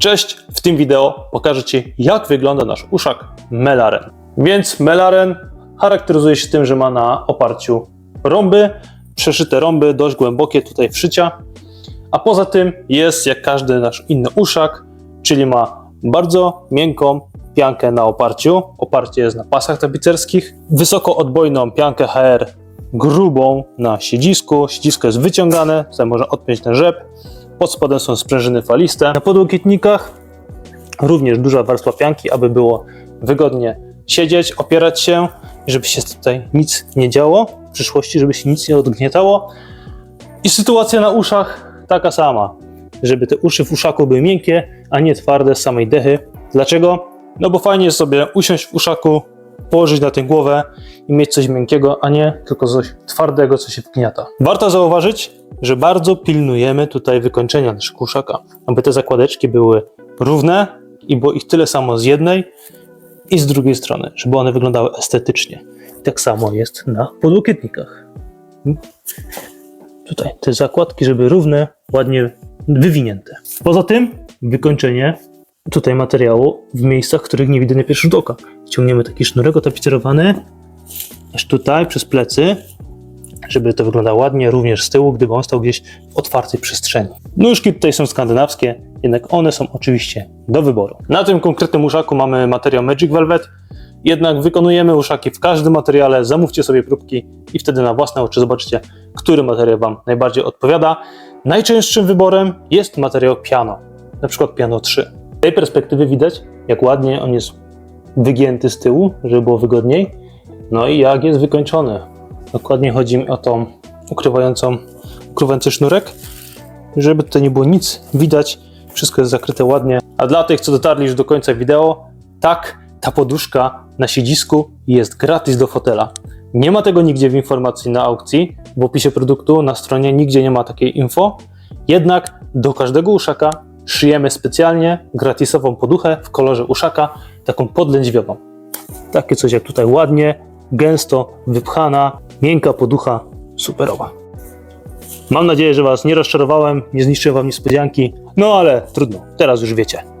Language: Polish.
Cześć, w tym wideo pokażę Ci jak wygląda nasz uszak Melaren. Więc Melaren charakteryzuje się tym, że ma na oparciu rąby, przeszyte rąby, dość głębokie tutaj wszycia, a poza tym jest jak każdy nasz inny uszak, czyli ma bardzo miękką piankę na oparciu. Oparcie jest na pasach tapicerskich, wysoko odbojną piankę HR grubą na siedzisku. Siedzisko jest wyciągane, tutaj można odpiąć ten rzep. Pod spodem są sprężyny faliste. Na podłokietnikach również duża warstwa pianki, aby było wygodnie siedzieć, opierać się, i żeby się tutaj nic nie działo w przyszłości, żeby się nic nie odgnietało. I sytuacja na uszach taka sama, żeby te uszy w uszaku były miękkie, a nie twarde z samej dechy. Dlaczego? No bo fajnie sobie usiąść w uszaku, położyć na tę głowę i mieć coś miękkiego, a nie tylko coś twardego, co się wgniata. Warto zauważyć, że bardzo pilnujemy tutaj wykończenia naszego uszaka, aby te zakładeczki były równe i było ich tyle samo z jednej i z drugiej strony, żeby one wyglądały estetycznie. Tak samo jest na podłokietnikach. Tutaj te zakładki, żeby równe, ładnie wywinięte. Poza tym wykończenie tutaj materiału w miejscach, których nie widać na pierwszy rzut oka. Ciągniemy taki sznurek otapicerowany aż tutaj przez plecy, żeby to wyglądało ładnie, również z tyłu, gdyby on stał gdzieś w otwartej przestrzeni. Nóżki tutaj są skandynawskie, jednak one są oczywiście do wyboru. Na tym konkretnym uszaku mamy materiał Magic Velvet, jednak wykonujemy uszaki w każdym materiale, zamówcie sobie próbki i wtedy na własne oczy zobaczycie, który materiał Wam najbardziej odpowiada. Najczęstszym wyborem jest materiał piano, na przykład piano 3. Tej perspektywy widać, jak ładnie on jest wygięty z tyłu, żeby było wygodniej, no i jak jest wykończony. Dokładnie chodzi mi o tą ukrywającą, ukrywający sznurek, żeby tutaj nie było nic widać, wszystko jest zakryte ładnie. A dla tych, co dotarli już do końca wideo, tak, ta poduszka na siedzisku jest gratis do fotela. Nie ma tego nigdzie w informacji na aukcji, w opisie produktu, na stronie nigdzie nie ma takiej info. Jednak do każdego uszaka szyjemy specjalnie gratisową poduchę w kolorze uszaka, taką podlędźwiową. Takie coś jak tutaj ładnie, gęsto, wypchana, miękka poducha, superowa. Mam nadzieję, że Was nie rozczarowałem, nie zniszczyłem Wam niespodzianki, no ale trudno, teraz już wiecie.